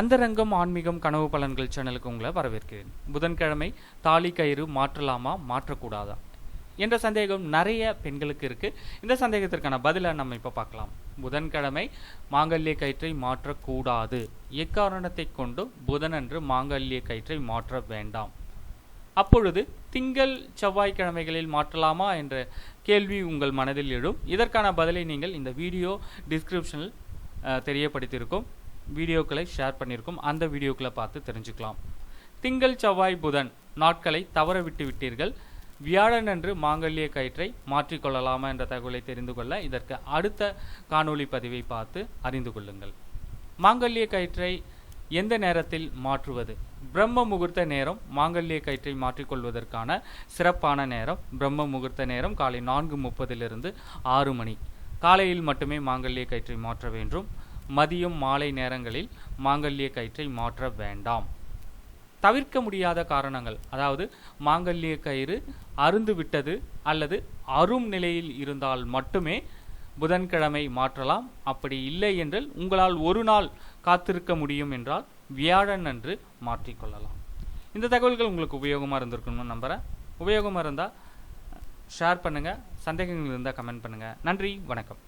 அந்தரங்கம் ஆன்மீகம் கனவு பலன்கள் சேனலுக்கு உங்களை வரவேற்கிறேன். புதன்கிழமை தாலி கயிறு மாற்றலாமா மாற்றக்கூடாதா என்ற சந்தேகம் நிறைய பெண்களுக்கு இருக்குது இந்த சந்தேகத்திற்கான பதிலை நம்ம இப்போ பார்க்கலாம். புதன்கிழமை மாங்கல்ய கயிற்றை மாற்றக்கூடாது. எக்காரணத்தை கொண்டு புதனன்று மாங்கல்ய கயிற்றை மாற்ற வேண்டாம்? அப்பொழுது திங்கள் செவ்வாய்க்கிழமைகளில் மாற்றலாமா என்ற கேள்வி உங்கள் மனதில் எழும். இதற்கான பதிலை நீங்கள் இந்த வீடியோ டிஸ்கிரிப்ஷனில் தெரியப்படுத்தியிருக்கோம். வீடியோக்களை ஷேர் பண்ணியிருக்கோம். அந்த வீடியோக்களை பார்த்து தெரிஞ்சுக்கலாம். திங்கள் செவ்வாய் புதன். நாட்களை தவற விட்டு விட்டீர்கள். வியாழனன்று மாங்கல்ய கயிற்றை மாற்றிக்கொள்ளலாமா என்ற தகவலை தெரிந்து கொள்ள இதற்கு அடுத்த காணொளி பதிவை பார்த்து அறிந்து கொள்ளுங்கள். மாங்கல்ய கயிற்றை எந்த நேரத்தில் மாற்றுவது? பிரம்ம முகூர்த்த நேரம் மாங்கல்ய கயிற்றை மாற்றிக்கொள்வதற்கான சிறப்பான நேரம் பிரம்ம முகூர்த்த நேரம் காலை நான்கு முப்பதிலிருந்து ஆறு மணி. காலையில் மட்டுமே மாங்கல்ய கயிற்றை மாற்ற வேண்டும். மதியம் மாலை நேரங்களில் மாங்கல்ய கயிற்றை மாற்ற வேண்டாம். தவிர்க்க முடியாத காரணங்கள் அதாவது மாங்கல்ய கயிறு அருந்து விட்டது அல்லது அரும் நிலையில் இருந்தால் மட்டுமே புதன்கிழமை மாற்றலாம். அப்படி இல்லை என்றால் உங்களால் ஒரு நாள் காத்திருக்க முடியும் என்றால் வியாழன் அன்று மாற்றிக்கொள்ளலாம் இந்த தகவல்கள் உங்களுக்கு உபயோகமாக இருந்திருக்கணும்னு நம்புகிறேன் உபயோகமாக இருந்தால் ஷேர் பண்ணுங்கள் சந்தேகங்கள் இருந்தால் கமெண்ட் பண்ணுங்கள் நன்றி. வணக்கம்.